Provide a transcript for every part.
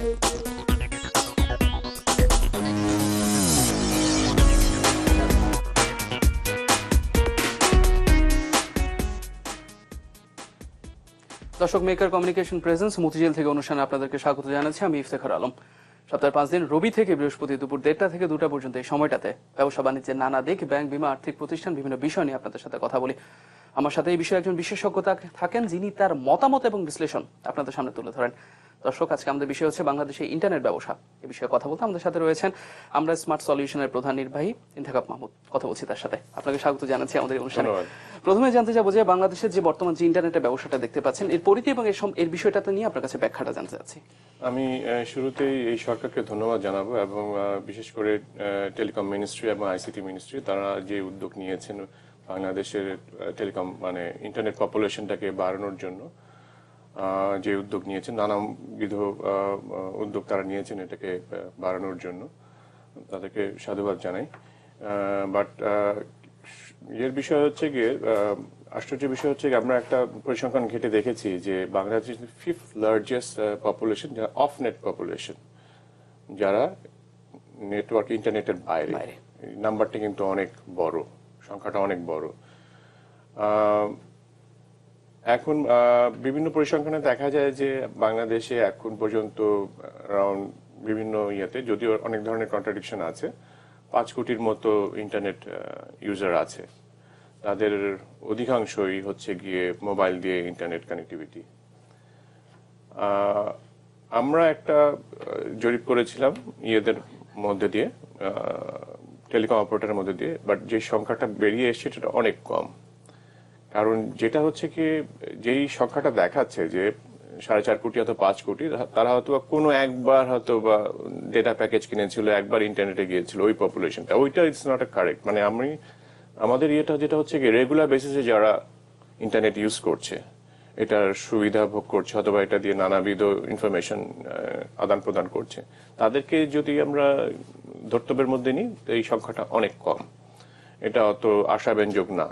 দর্শক maker communication presence Motijheel থেকে অনুষ্ঠানে আপনাদেরকে স্বাগত জানাচ্ছি। আমি ইফতেখার আলম। সপ্তাহের পাঁচ দিন, রবি থেকে বৃহস্পতি দুপুর দেড়টা থেকে দুটা পর্যন্ত এই সময়টাতে ব্যবসা বাণিজ্যের নানা দিক, ব্যাংক, বিমা, আর্থিক প্রতিষ্ঠান, বিভিন্ন বিষয় নিয়ে আপনাদের সাথে কথা বলি। আমার সাথে এই বিষয়ে একজন বিশেষজ্ঞ থাকেন যিনি তার মতামত এবং বিশ্লেষণ আপনাদের সামনে তুলে ধরেন। দর্শক আজকে আমাদের বিষয় হচ্ছে বাংলাদেশে ইন্টারনেট ব্যবসা। এ বিষয়ে কথা বলতে আমাদের সাথে রয়েছেন আমরা স্মার্ট সলিউশনের প্রধান নির্বাহী ইন্তেখাব মাহমুদ। কথা বলছি তার সাথে। আপনাকে স্বাগত জানাচ্ছি আমাদের অনুষ্ঠানে। প্রথমে জানতে চাবো যে বাংলাদেশের যে বর্তমান যে ইন্টারনেটের ব্যবসাটা দেখতে পাচ্ছেন এর পরিধি এবং এর বিষয়টাতে নিয়ে আপনার কাছে ব্যাখ্যাটা জানতে চাচ্ছি। আমি শুরুতেই এই সরকারকে ধন্যবাদ জানাব এবং বিশেষ করে টেলিকম মিনিস্ট্রি এবং আইসিটি মিনিস্ট্রি তারা যে উদ্যোগ নিয়েছেন বাংলাদেশের টেলিকম মানে ইন্টারনেট পপুলেশনটাকে বাড়ানোর জন্য যে উদ্যোগ নিয়েছেন নানাবিধ উদ্যোগ তারা নিয়েছেন এটাকে বাড়ানোর জন্য। তাদেরকে সাধুবাদ জানাই। বাট এর বিষয় হচ্ছে গিয়ে আশ্চর্য বিষয় হচ্ছে গিয়ে আমরা একটা পরিসংখ্যান ঘেটে দেখেছি যে বাংলাদেশ ফিফথ লার্জেস্ট পপুলেশন যারা অফ নেট পপুলেশন যারা নেটওয়ার্ক ইন্টারনেটের বাইরে। নাম্বারটা কিন্তু অনেক বড় সংখ্যাটা অনেক বড়। এখন বিভিন্ন পরিসংখ্যানে দেখা যায় যে বাংলাদেশে এখন পর্যন্ত অ্যারাউন্ড বিভিন্ন ইয়েতে, যদিও অনেক ধরনের কন্ট্রাডিকশন আছে, পাঁচ কোটির মতো ইন্টারনেট ইউজার আছে। তাদের অধিকাংশই হচ্ছে গিয়ে মোবাইল দিয়ে ইন্টারনেট কানেক্টিভিটি আমরা একটা জরিপ করেছিলাম ইয়েদের মধ্যে দিয়ে টেলিকম অপারেটরের মধ্যে দিয়ে বাট যে সংখ্যাটা বেরিয়ে এসছে সেটা অনেক কম। কারণ যেটা হচ্ছে কি, যেই সংখ্যাটা দেখাচ্ছে যে সাড়ে চার কোটি অথবা পাঁচ কোটি তারা হয়তো বা কোনো একবার হয়তো বা ডেটা প্যাকেজ কিনেছিল, একবার ইন্টারনেটে গিয়েছিল, ওই পপুলেশনটা ওইটা ইটস নট এ কারেক্ট মানে আমি, আমাদের ইয়েটা যেটা হচ্ছে কি রেগুলার বেসিসে যারা ইন্টারনেট ইউজ করছে, এটার সুবিধা ভোগ করছে, অথবা এটা দিয়ে নানাবিধ ইনফরমেশন আদান প্রদান করছে, তাদেরকে যদি আমরা ধর্তব্যের মধ্যে নিই এই সংখ্যাটা অনেক কম। এটা অত আশাব্যঞ্জক না।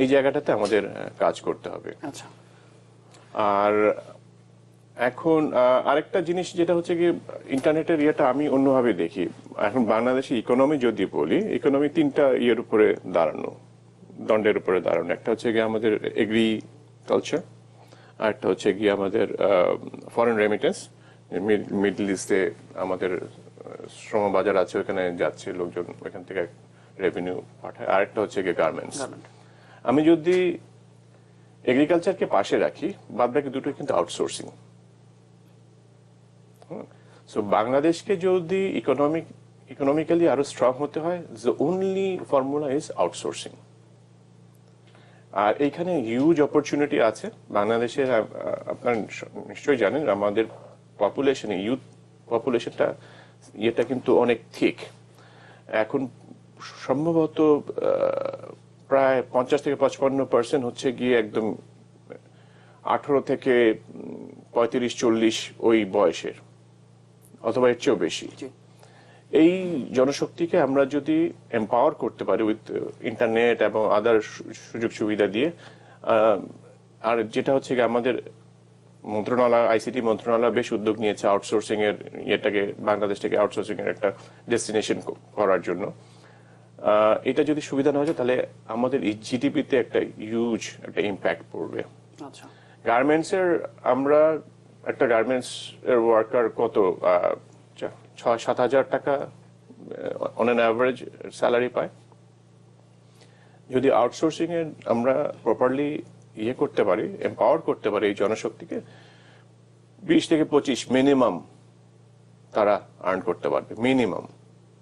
এই জায়গাটাতে আমাদের কাজ করতে হবে। আচ্ছা। আর এখন আরেকটা জিনিস যেটা হচ্ছে কি ইন্টারনেটের ইয়েটা আমি অন্যভাবে দেখি। এখন বাংলাদেশে ইকোনমি যদি বলি ইকোনমি তিনটা ইয়ের উপরে দাঁড়ানো দণ্ডের উপরে দাঁড়ানো। একটা হচ্ছে গিয়ে আমাদের এগ্রিকালচার আর একটা হচ্ছে গিয়ে আমাদের ফরেন রেমিটেন্স মিডল ইস্টে আমাদের শ্রম বাজার আছে ওখানে যাচ্ছে লোকজন ওখান থেকে রেভিনিউ পাঠায়। আরেকটা হচ্ছে গিয়ে গার্মেন্টস। আমি যদি এগ্রিকালচারকে পাশে রাখি, বাদ বাকি দুটো কিন্তু আউটসোর্সিং সো বাংলাদেশকে যদি ইকোনমিক ইকোনমিক্যালি আরও স্ট্রং হতে হয় the only formula is outsourcing আর এইখানে হিউজ অপরচুনিটি আছে। বাংলাদেশের আপনার নিশ্চয়ই জানেন, আমাদের পপুলেশনে ইউথ পপুলেশনটা ইয়েটা কিন্তু অনেক ঠিক এখন সম্ভবত প্রায় পঞ্চাশ থেকে পঁচপান্ন পার্সেন্ট হচ্ছে গিয়ে একদম আঠারো থেকে পঁয়ত্রিশ চল্লিশ ওই বয়সের অথবা এর চেয়েও বেশি। এই জনশক্তিকে আমরা যদি এম্পাওয়ার করতে পারি উইথ ইন্টারনেট এবং আদার সুযোগ সুবিধা দিয়ে আর যেটা হচ্ছে আমাদের মন্ত্রণালয় আইসিটি মন্ত্রণালয় বেশ উদ্যোগ নিয়েছে আউটসোর্সিং এর ইয়েটাকে বাংলাদেশ থেকে আউটসোর্সিং এর একটা ডেস্টিনেশন করার জন্য। এটা যদি সুবিধা না হয় তাহলে আমাদের এই জিডিপিতে একটা হিউজ একটা ইম্প্যাক্ট পড়বে। আচ্ছা। গার্মেন্টস এর আমরা একটা গার্মেন্টস এর ওয়ার্কার কত? ছয় সাত হাজার টাকা অন অ্যান অ্যাভারেজ স্যালারি পায়। যদি আউটসোর্সিং এর আমরা প্রপারলি ইয়ে করতে পারি এম্পাওয়ার করতে পারি এই জনশক্তিকে বিশ থেকে পঁচিশ মিনিমাম তারা আর্ন করতে পারবে মিনিমাম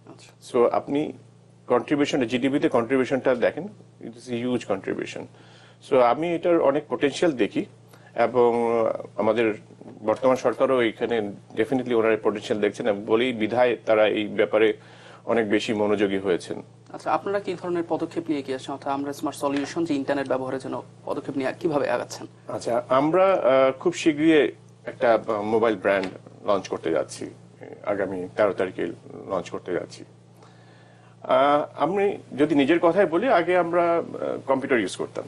আচ্ছা। সো আপনি কন্ট্রিবিউশন জিডিপিতে কন্ট্রিবিউশনটা দেখেন it is huge contribution so আমি এটার অনেক পোটেনশিয়াল দেখি এবং আমাদের বর্তমান সরকারও এখানে ডেফিনেটলি ওনারা পোটেনশিয়াল দেখছেন বলেই বিধায় তারা এই ব্যাপারে অনেক বেশি মনোযোগী হয়েছেন। আচ্ছা আপনারা কি ধরনের পদক্ষেপ নিয়ে কি আসছেন? অর্থাৎ আমরা স্মার্ট সলিউশন যে ইন্টারনেট ব্যবহারের জন্য পদক্ষেপ নিয়ে কীভাবে আগাচ্ছেন আচ্ছা আমরা খুব শীঘ্রই একটা মোবাইল ব্র্যান্ড লঞ্চ করতে যাচ্ছি আগামী তেরো তারিখে লঞ্চ করতে যাচ্ছি। আমি যদি নিজের কথাই বলি, আগে আমরা কম্পিউটার ইউজ করতাম।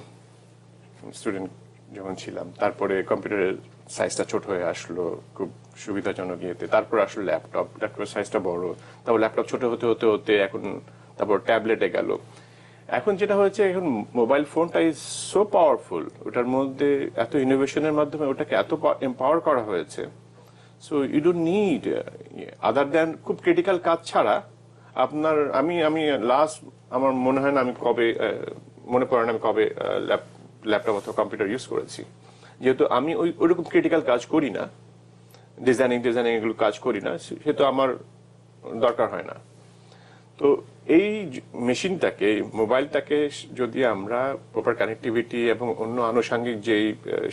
স্টুডেন্ট যখন ছিলাম, তারপরে কম্পিউটারের সাইজটা ছোট হয়ে আসলো, খুব সুবিধাজনক ইয়েতে। তারপর আসলো ল্যাপটপ ল্যাপটপের সাইজটা বড়। তারপর ল্যাপটপ ছোট হতে হতে হতে এখন, তারপর ট্যাবলেটে গেল। এখন যেটা হয়েছে, এখন মোবাইল ফোনটা ইজ সো পাওয়ারফুল ওটার মধ্যে এত ইনোভেশনের মাধ্যমে ওটাকে এত এম্পাওয়ার করা হয়েছে। So you don't need other than খুব ক্রিটিক্যাল কাজ ছাড়া আপনার, আমি আমি লাস্ট আমার মনে হয় না আমি কবে মনে পড়ে না আমি কবে ল্যাপটপ অথবা কম্পিউটার ইউজ করেছি। যেহেতু আমি ওই ওরকম ক্রিটিক্যাল কাজ করি না ডিজাইনিং ডিজাইনিং এগুলো কাজ করি না সেহেতু আমার দরকার হয় না। তো এই মেশিনটাকে মোবাইলটাকে যদি আমরা প্রপার কানেক্টিভিটি এবং অন্য আনুষঙ্গিক যেই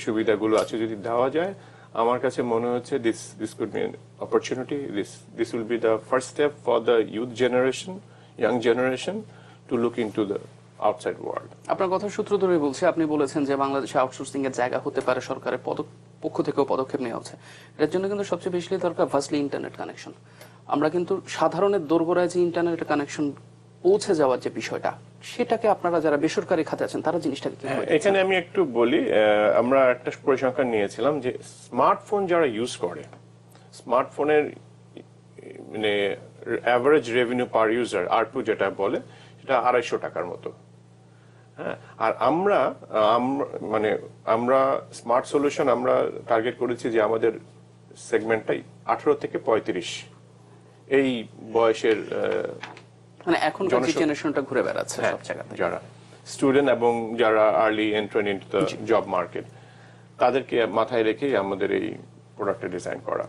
সুবিধাগুলো আছে যদি দেওয়া যায় আমার কাছে মনে হচ্ছে this this could be opportunity this this will be the first step for the youth generation young generation to look into the outside world আপনার কথা সূত্র ধরে বলছি, আপনি বলেছেন যে বাংলাদেশে আউটসোর্সিং এর জায়গা হতে পারে সরকারের পক্ষ থেকেও পদক্ষেপ নেওয়া হচ্ছে। এর জন্য কিন্তু সবচেয়ে বেশি দরকার ফার্স্টলি ইন্টারনেট কানেকশন আমরা কিন্তু সাধারণের দোরগোড়ায় যে ইন্টারনেট কানেকশন পৌঁছে যাওয়ার যে বিষয়টা সেটাকে আপনারা যারা বেসরকারি খাতে আছেন তারা জিনিসটাকে হ্যাঁ, এখানে আমি একটু বলি আমরা একটা পরিসংখ্যান নিয়েছিলাম যে স্মার্টফোন যারা ইউজ করে স্মার্টফোনের মানে average revenue per user ARPU যেটা বলে সেটা আড়াইশো টাকার মতো। হ্যাঁ আর আমরা মানে আমরা স্মার্ট সলিউশন আমরা টার্গেট করেছি যে আমাদের সেগমেন্টটাই আঠারো থেকে পঁয়ত্রিশ। এই বয়সের মানে এখনকার জেনারেশনটা ঘুরে বেড়াচ্ছে হ্যাঁ, সব জায়গাতে। যারা স্টুডেন্ট এবং যারা early entrant in the job market তাদেরকে মাথায় রেখেই আমাদের এই প্রোডাক্টটা ডিজাইন করা।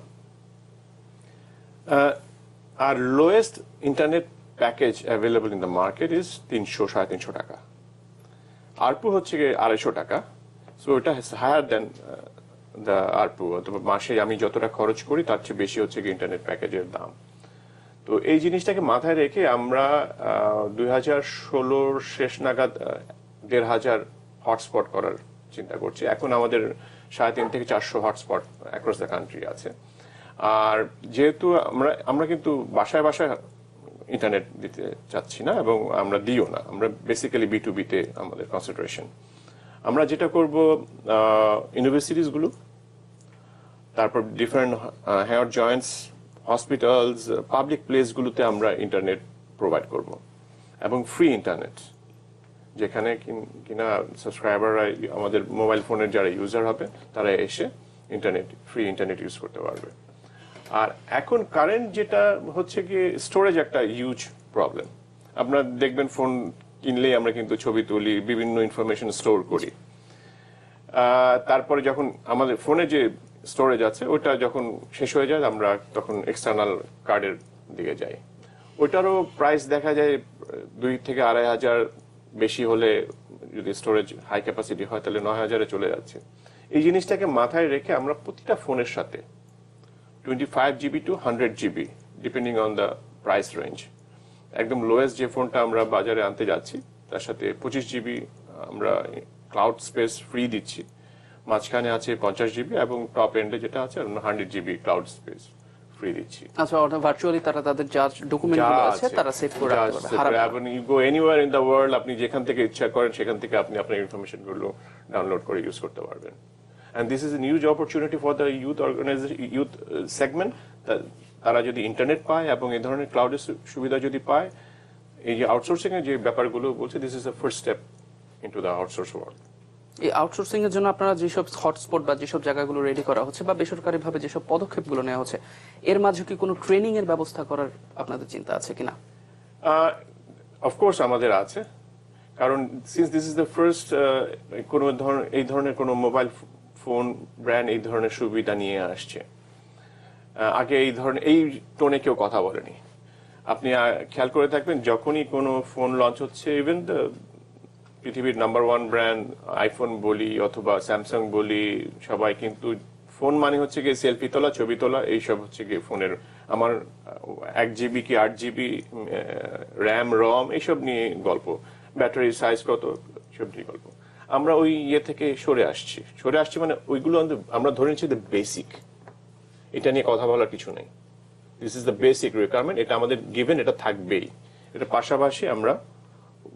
আর lowest internet package available in the market is তিনশো সাড়ে তিনশো টাকা। আরপু হচ্ছে গিয়ে আড়াইশো টাকা। সো এটা হায়ার দেন দ্য আরপু অথবা মাসে আমি যতটা খরচ করি তার চেয়ে বেশি হচ্ছে গিয়ে ইন্টারনেট প্যাকেজের দাম। তো এই জিনিসটাকে মাথায় রেখে আমরা দুই হাজার ষোলোর শেষ নাগাদ দেড় হাজার হটস্পট করার চিন্তা করছি। এখন আমাদের সাড়ে তিন থেকে চারশো হটস্পট অ্যাক্রস দ্য কান্ট্রি আছে। আর যেহেতু আমরা আমরা কিন্তু বাসায় বাসায় ইন্টারনেট দিতে চাচ্ছি না এবং আমরা দিও না। আমরা বেসিক্যালি বি টু বিতে আমাদের কনসেন্ট্রেশন আমরা যেটা করব ইউনিভার্সিটিসগুলো তারপর different hair joints hospitals public প্লেসগুলোতে আমরা ইন্টারনেট প্রোভাইড করব। এবং ফ্রি ইন্টারনেট যেখানে কিন- সাবস্ক্রাইবাররা আমাদের মোবাইল ফোনের যারা ইউজার হবে, তারা এসে ইন্টারনেট ফ্রি ইন্টারনেট ইউজ করতে পারবে। আর এখন কারেন্ট যেটা হচ্ছে কি স্টোরেজ একটা হিউজ প্রবলেম আপনার দেখবেন ফোন কিনলেই আমরা কিন্তু ছবি তুলি, বিভিন্ন ইনফরমেশন স্টোর করি। তারপরে যখন আমাদের ফোনে যে স্টোরেজ আছে, ওটা যখন শেষ হয়ে যায়, আমরা তখন এক্সটার্নাল কার্ডের দিকে যাই। ওইটারও প্রাইস দেখা যায়, দুই থেকে আড়াই হাজার বেশি হলে যদি স্টোরেজ হাই ক্যাপাসিটি হয়, তাহলে নয় হাজারে চলে যাচ্ছে। এই জিনিসটাকে মাথায় রেখে আমরা প্রতিটা ফোনের সাথে twenty five GB two hundred GB depending on the price range একদম লোয়েস্ট যে ফোনটা আমরা বাজারে আনতে যাচ্ছি, তার সাথে পঁচিশ জিবি আমরা ক্লাউড স্পেস ফ্রি দিচ্ছি। মাঝখানে আছে পঞ্চাশ জিবি এবং টপ এন্ডে যেটা আছে hundred GB cloud space free দিচ্ছি। আচ্ছা ভার্চুয়ালি তারা তাদের যা আছে তারা সেভ করে রাখতে পারবে। এবং you go anywhere in the world আপনি যেখান থেকে ইচ্ছা করেন সেখান থেকে আপনি আপনার ইনফরমেশনগুলো ডাউনলোড করে ইউজ করতে পারবেন। And this is news opportunity for the youth organization youth segment তারা যদি ইন্টারনেট পায় এবং এই ধরনের ক্লাউডের সুবিধা যদি পায় এই যে আউটসোর্সিং এর যে ব্যাপারগুলো বলছে this is the first step into the outsource world এই আউটসোর্সিং এর জন্য আপনারা যেসব হটস্পট বা যেসব জায়গাগুলো রেডি করা হচ্ছে বা বেসরকারি ভাবে যেসব পদক্ষেপগুলো নেওয়া হচ্ছে, এর মাঝে কি কোনো ট্রেনিং এর ব্যবস্থা করার আপনাদের চিন্তা আছে কিনা? অফকোর্স আমাদের আছে। কারণ since this is the first কোনো ধরনের এই ধরনের কোনো মোবাইল ফোন ব্র্যান্ড এই ধরনের সুবিধা নিয়ে আসছে। আগে এই ধরনের, এই টোনে কেউ কথা বলেনি। আপনি খেয়াল করে থাকবেন, যখনই কোনো ফোন লঞ্চ হচ্ছে ইভেন দ্য পৃথিবীর নাম্বার ওয়ান ব্র্যান্ড আইফোন বলি অথবা স্যামসাং বলি, সবাই কিন্তু ফোন মানে হচ্ছে গিয়ে সেলফি তোলা, ছবি তোলা, এইসব হচ্ছে গিয়ে ফোনের আমার, এক জিবি কি আট জিবি র্যাম রম এইসব নিয়ে গল্প। ব্যাটারি সাইজ কত সব নিয়ে গল্প। আমরা ওই ইয়ে থেকে সরে আসছি। সরে আসছি মানে ওইগুলো আমরা ধরে নিচ্ছি দ্য বেসিক এটা নিয়ে কথা বলার কিছু নেই। This is the basic requirement এটা আমাদের গিভেন এটা থাকবেই। এটা পাশাপাশি আমরা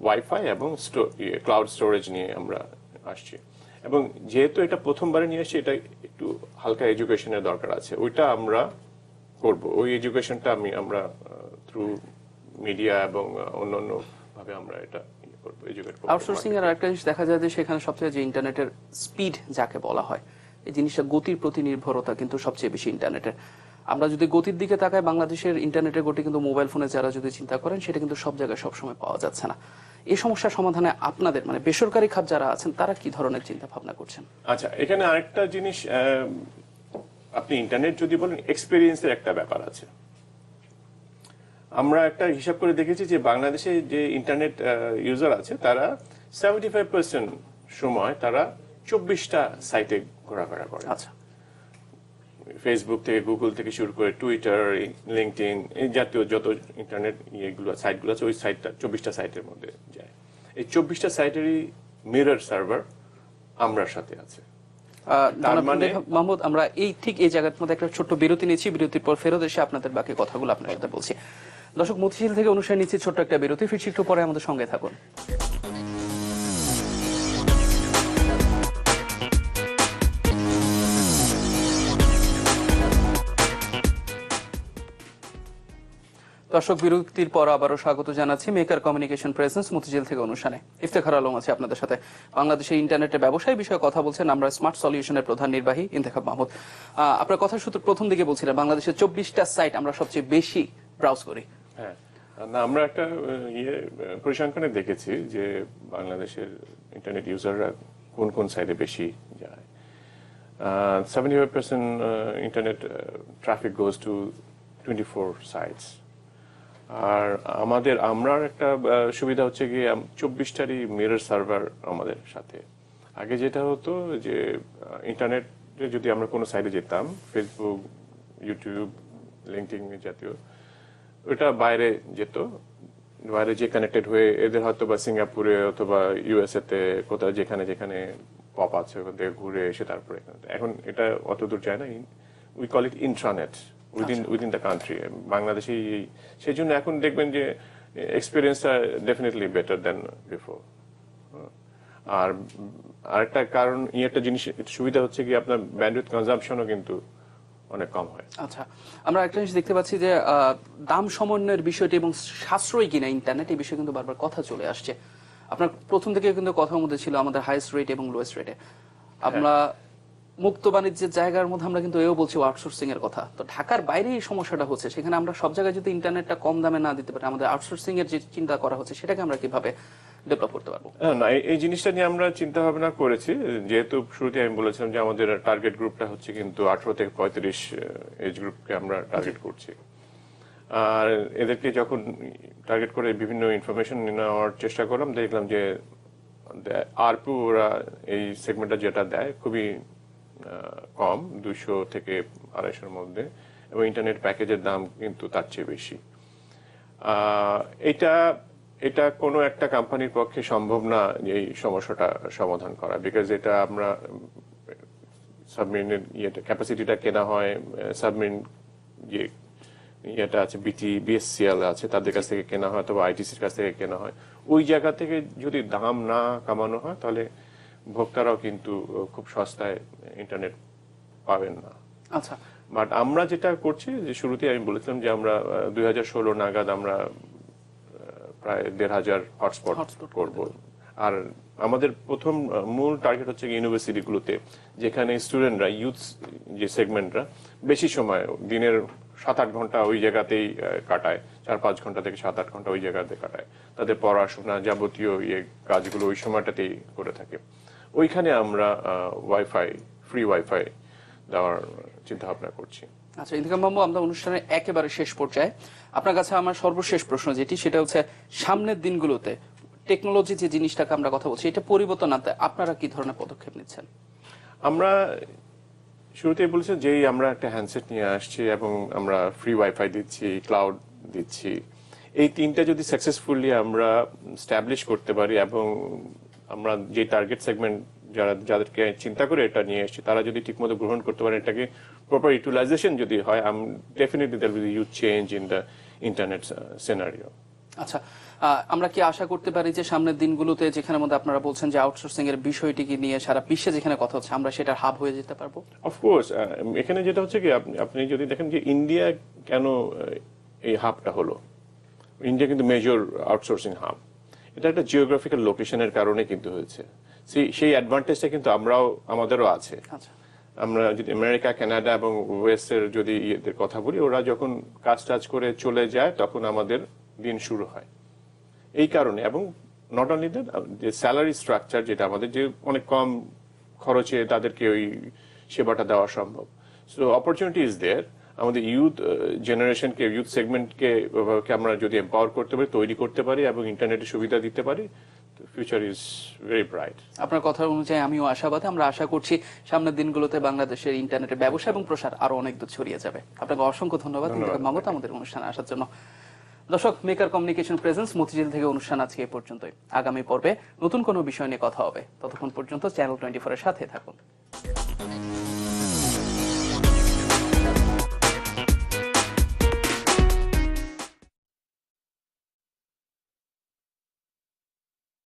ওয়াইফাই এবং ক্লাউড স্টোরেজ নিয়ে আমরা আসছি। এবং যেহেতু এটা প্রথমবারে নিয়ে এসেছি এটা একটু হালকা এডুকেশনের দরকার আছে। ওইটা আমরা করব। ওই এডুকেশনটা আমি আমরা থ্রু মিডিয়া এবং অন্যান্য ভাবে আমরা এটা ইয়ে আউটসোর্সিং এর আরেকটা জিনিস দেখা যায় যে সেখানে সবচেয়ে যে ইন্টারনেটের স্পিড যাকে বলা হয় এই জিনিসটা গতির প্রতি নির্ভরতা কিন্তু সবচেয়ে বেশি ইন্টারনেটের আমরা যদি গতির দিকে তাকাই বাংলাদেশের ইন্টারনেটের গতি কিন্তু মোবাইল ফোনে যারা যদি চিন্তা করেন সেটা কিন্তু সব জায়গায় সবসময় পাওয়া যাচ্ছে না। এই সমস্যার সমাধানে আপনাদের মানে বেসরকারি খাত যারা আছেন তারা কি ধরনের চিন্তা ভাবনা করছেন? আচ্ছা এখানে আরেকটা জিনিস আপনি ইন্টারনেট যদি বলেন এক্সপিরিয়েন্সের একটা ব্যাপার আছে। আমরা একটা হিসাব করে দেখেছি যে বাংলাদেশে যে ইন্টারনেট ইউজার আছে তারা সেভেন্টি ফাইভ পার্সেন্ট সময় তারা চব্বিশটা সাইটে ঘোরাফেরা করে। আচ্ছা। ফেসবুক থেকে গুগল থেকে শুরু করে টুইটার লিঙ্কডিন এই জাতীয় যত ইন্টারনেট ইয়েগুলো সাইটগুলো আছে ওই সাইটটা চব্বিশটা সাইটের মধ্যে যায়। এই চব্বিশটা সাইটেরই মিরর সার্ভার আমরার সাথে আছে। মানে- মাহমুদ আমরা এই ঠিক এই জায়গার মধ্যে একটা ছোট্ট বিরতি নিয়েছি বিরতির পর ফেরত এসে আপনাদের বাকি কথাগুলো আপনার সাথে বলছি। দর্শক মতিঝিল থেকে অনুষ্ঠান নিচ্ছি ছোট্ট একটা বিরতি। ফিরছি একটু পরে আমাদের সঙ্গে থাকুন। দর্শক বিরতির পর আবারও স্বাগত জানাচ্ছি মেকার কমিউনিকেশন প্রেজেন্স মতিঝিল থেকে অনুষ্ঠানে। ইফতেখার আলম আছে আপনাদের সাথে। বাংলাদেশে ইন্টারনেটের ব্যবসায় বিষয়ে কথা বলছেন আমরা স্মার্ট সলিউশনের প্রধান নির্বাহী ইন্তেখাব মাহমুদ। আপনার কথা সূত্র প্রথম দিকে বলছিলেন বাংলাদেশের চব্বিশটা সাইট আমরা সবচেয়ে বেশি ব্রাউজ করি। হ্যাঁ না, আমরা একটা ইয়ে পরিসংখ্যানে দেখেছি যে বাংলাদেশের ইন্টারনেট ইউজাররা কোন কোন সাইডে বেশি যায়। Seventy five percent internet traffic goes to twenty four sites আর আমাদের আমরা একটা সুবিধা হচ্ছে গিয়ে চব্বিশটারই মিরর সার্ভার আমাদের সাথে। আগে যেটা হতো যে ইন্টারনেটে যদি আমরা কোনো সাইডে যেতাম ফেসবুক ইউটিউব লিঙ্কডিন জাতীয়, ওটা বাইরে যেত। বাইরে যে কানেক্টেড হয়ে এদের হয়তো বা সিঙ্গাপুরে অথবা ইউএসএ তে, কোথাও যেখানে যেখানে পপ আছে, ওখান থেকে ঘুরে এসে তারপরে এখন। এটা অত দূর যায় না। We call it intranet within within the country বাংলাদেশে সেই জন্য এখন দেখবেন যে এক্সপিরিয়েন্সটা ডেফিনেটলি বেটার দেন বিফোর আর আরেকটা কারণ একটা জিনিস সুবিধা হচ্ছে কি আপনার ব্যান্ডউইথ কনজাম্পশনও কিন্তু অনেক কম হয়। আচ্ছা আমরা একটা জিনিস দেখতে পাচ্ছি যে দাম সমন্বয়ের বিষয়টি এবং সাশ্রয়ী কিনা ইন্টারনেট এই বিষয়ে কিন্তু বারবার কথা চলে আসছে। আপনার প্রথম থেকে কিন্তু কথার মধ্যে ছিল আমাদের হাইস্ট রেট এবং লোয়েস্ট রেটে আমরা মুক্ত বাণিজ্যের জায়গার মধ্যে আমরা কিন্তু এও বলছি আউটসোর্সিং এর কথা। তো ঢাকার বাইরে এই সমস্যাটা হচ্ছে সেখানে আমরা সব জায়গায় যদি ইন্টারনেটটা কম দামে না দিতে পারি আমাদের আউটসোর্সিং এর যে চিন্তা করা হচ্ছে সেটাকে আমরা কীভাবে ডেভেলপ করতে পারব? না এই- জিনিসটা নিয়ে আমরা চিন্তা ভাবনা করেছি। যেহেতু শুরুতে আমি বলেছিলাম যে আমাদের টার্গেট গ্রুপটা হচ্ছে কিন্তু আঠারো থেকে পঁয়ত্রিশ এজ গ্রুপকে আমরা টার্গেট করছি। আর এদেরকে যখন টার্গেট করে বিভিন্ন ইনফরমেশন নেওয়ার চেষ্টা করলাম দেখলাম যে আরপু ওরা এই সেগমেন্টটা যেটা দেয় খুবই কম, দুইশো থেকে আড়াইশোর মধ্যে, এবং ইন্টারনেট প্যাকেজের দাম কিন্তু তার চেয়ে বেশি। এটা এটা কোনো একটা কোম্পানির পক্ষে সম্ভব না এই সমস্যাটা সমাধান করা বিকজ এটা আমরা সাবমেরিনের ইয়েটা ক্যাপাসিটিটা কেনা হয় সাবমেরিন যে ইয়েটা আছে বিটি বিএসসিএল আছে, তাদের কাছ থেকে কেনা হয়, অথবা আইটিসির কাছ থেকে কেনা হয়। ওই জায়গা থেকে যদি দাম না কামানো হয়, তাহলে ভোক্তারাও কিন্তু খুব সস্তায় ইন্টারনেট পাবেন না। আচ্ছা। বাট আমরা যেটা করছি যে শুরুতে আমি বলেছিলাম যে আমরা দুই হাজার ষোলো নাগাদ আমরা প্রায় দেড় হাজার হটস্পট করব। আর আমাদের প্রথম মূল টার্গেট হচ্ছে ইউনিভার্সিটিগুলোতে যেখানে স্টুডেন্টরা ইউথ যে সেগমেন্টরা বেশি সময় দিনের সাত আট ঘণ্টা ওই জায়গাতেই কাটায়। চার পাঁচ ঘণ্টা থেকে সাত আট ঘণ্টা ওই জায়গাতে কাটায়। তাদের পড়াশোনা যাবতীয় ইয়ে কাজগুলো ওই সময়টাতেই করে থাকে। ওইখানে আমরা ওয়াইফাই ফ্রি ওয়াইফাই দেওয়ার চিন্তা ভাবনা করছি। আচ্ছা ইন্দিকা বাবু আমরা অনুষ্ঠানের একেবারে শেষ পর্যায়ে। আপনার কাছে আমার সর্বশেষ প্রশ্ন যেটি সেটা হচ্ছে সামনের দিনগুলোতে টেকনোলজি যে জিনিসটাকে আমরা কথা বলছি এটা পরিবর্তন আনতে আপনারা কি ধরনের পদক্ষেপ নিচ্ছেন? আমরা শুরুতেই বলেছি যেই আমরা একটা হ্যান্ডসেট নিয়ে আসছি এবং আমরা ফ্রি ওয়াইফাই দিচ্ছি ক্লাউড দিচ্ছি। এই তিনটা যদি সাকসেসফুলি আমরা স্ট্যাবলিশ করতে পারি এবং আমরা যে টার্গেট সেগমেন্ট যারা যাদেরকে চিন্তা করে এটা নিয়ে এসেছি তারা যদি ঠিকমতো গ্রহণ করতে পারে এটাকে প্রপার ইউটিলাইজেশন যদি হয় definitely there will you change in the internet scenario আচ্ছা আমরা কি আশা করতে পারি যে সামনের দিনগুলোতে যেখানে মধ্যে আপনারা বলছেন যে আউটসোর্সিং এর বিষয়টিকে নিয়ে সারা বিশ্বে যেখানে কথা হচ্ছে আমরা সেটার হাব হয়ে যেতে পারব? অফকোর্স এখানে যেটা হচ্ছে কি আপনি আপনি যদি দেখেন যে ইন্ডিয়া কেন এই হাবটা হলো? ইন্ডিয়া কিন্তু মেজর আউটসোর্সিং হাব এটা একটা জিওগ্রাফিক্যাল লোকেশনের কারণে কিন্তু হয়েছে। সেই সেই অ্যাডভান্টেজটা কিন্তু আমরাও আমাদেরও আছে। আচ্ছা। আমরা যদি আমেরিকা কানাডা এবং ওয়েস্টের যদি ইয়েদের কথা বলি ওরা যখন কাজ টাজ করে চলে যায় তখন আমাদের দিন শুরু হয়। এই কারণে এবং নট অনলি দ্যাট যে স্যালারি স্ট্রাকচার যেটা আমাদের যে অনেক কম খরচে তাদেরকে ওই সেবাটা দেওয়া সম্ভব। সো অপরচুনিটি ইজ দেয়ার আমাদের ইউথ জেনারেশনকে ইউথ সেগমেন্টকে আমরা যদি এম্পাওয়ার করতে পারি তৈরি করতে পারি এবং ইন্টারনেটের সুবিধা দিতে পারি ফিউচার ইজ ভেরি ব্রাইট আপনার কথা অনুযায়ী আমিও আশাবাদী। আমরা আশা করছি সামনের দিনগুলোতে বাংলাদেশের ইন্টারনেটের ব্যবসা এবং প্রসার আরও অনেক দূর ছড়িয়ে যাবে। আপনাকে অসংখ্য ধন্যবাদ। মামত আমাদের অনুষ্ঠানে আসার জন্য। দর্শক মেকার কমিউনিকেশন প্রেজেন্স মতিঝিল থেকে অনুষ্ঠান আজকে এ পর্যন্তই। আগামী পর্বে নতুন কোনো বিষয় নিয়ে কথা হবে। ততক্ষণ পর্যন্ত চ্যানেল টোয়েন্টি ফোর এর সাথে থাকুন।